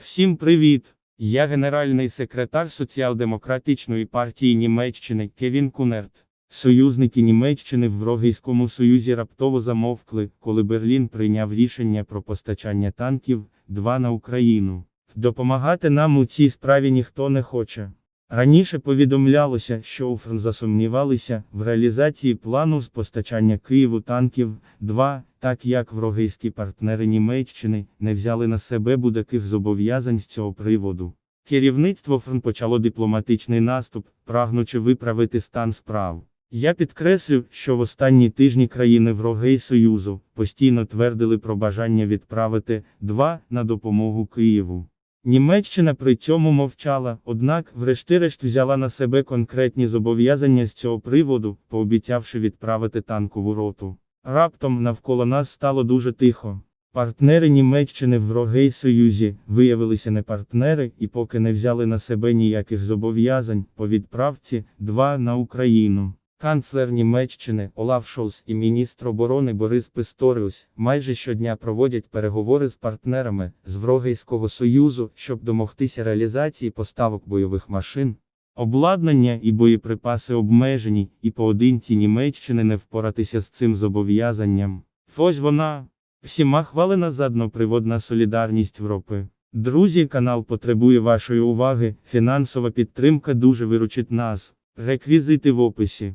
Всім привіт! Я генеральний секретар Соціал-демократичної партії Німеччини Кевін Кунерт. Союзники Німеччини в Рогійському Союзі раптово замовкли, коли Берлін прийняв рішення про постачання танків 2 на Україну. Допомагати нам у цій справі ніхто не хоче. Раніше повідомлялося, що УФРН засумнівалися в реалізації плану з постачання Києву танків 2, так як врогейські партнери Німеччини не взяли на себе будь-яких зобов'язань з цього приводу. Керівництво ФРН почало дипломатичний наступ, прагнучи виправити стан справ. Я підкреслю, що в останні тижні країни Врогей Союзу постійно твердили про бажання відправити 2 на допомогу Києву. Німеччина при цьому мовчала, однак, врешті-решт взяла на себе конкретні зобов'язання з цього приводу, пообіцявши відправити танкову роту. Раптом навколо нас стало дуже тихо. Партнери Німеччини в Рогей Союзі виявилися не партнери і поки не взяли на себе ніяких зобов'язань по відправці 2 на Україну. Канцлер Німеччини Олаф Шолц і міністр оборони Борис Писторіус майже щодня проводять переговори з партнерами з Врогейського Союзу, щоб домогтися реалізації поставок бойових машин. Обладнання і боєприпаси обмежені, і поодинці Німеччини не впоратися з цим зобов'язанням. Ось вона. Всіма хвалена задноприводна солідарність Європи. Друзі, канал потребує вашої уваги, фінансова підтримка дуже виручить нас. Реквізити в описі.